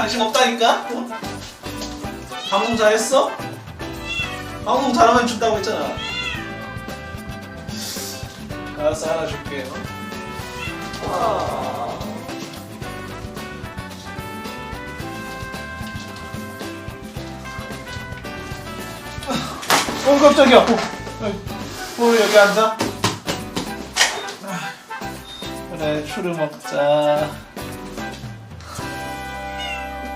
관심 없다니까? 어? 방송 잘했어? 방송 잘하면 준다고 했잖아. 알았어, 하나 줄게. 어? 아. 어, 깜짝이야. 어, 어, 어, 여기 앉아. 아, 그래, 추루 먹자.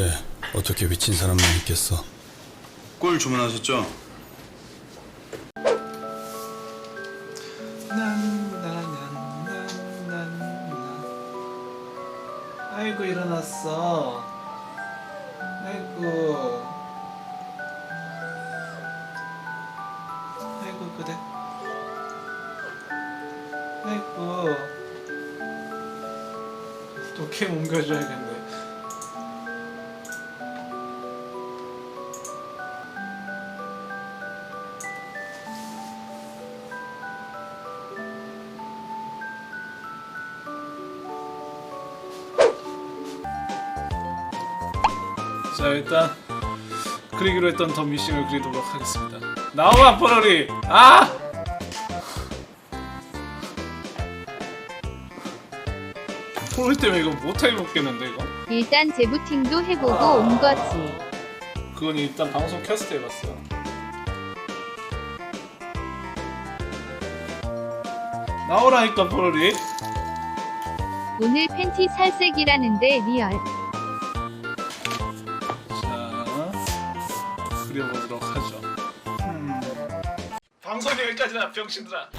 그래 어떻게 미친 사람만 있겠어 꿀 주문하셨죠? 난난난난난. 아이고 일어났어. 아이고. 아이고 그래. 아이고. 또캠 옮겨줘야겠네. 자 일단 그리기로 했던 더 미싱을 그리도록 하겠습니다. 나와 포러리. 아! 포러리 때문에 이거 못하게 먹겠는데 이거? 일단 재부팅도 해보고 온 거지. 그건 일단 방송 켰을 때 해봤어. 나오라니까 포러리. 오늘 팬티 살색이라는데 리얼. 그려보도록 하죠. 음. 방송 여기까지나 병신들아.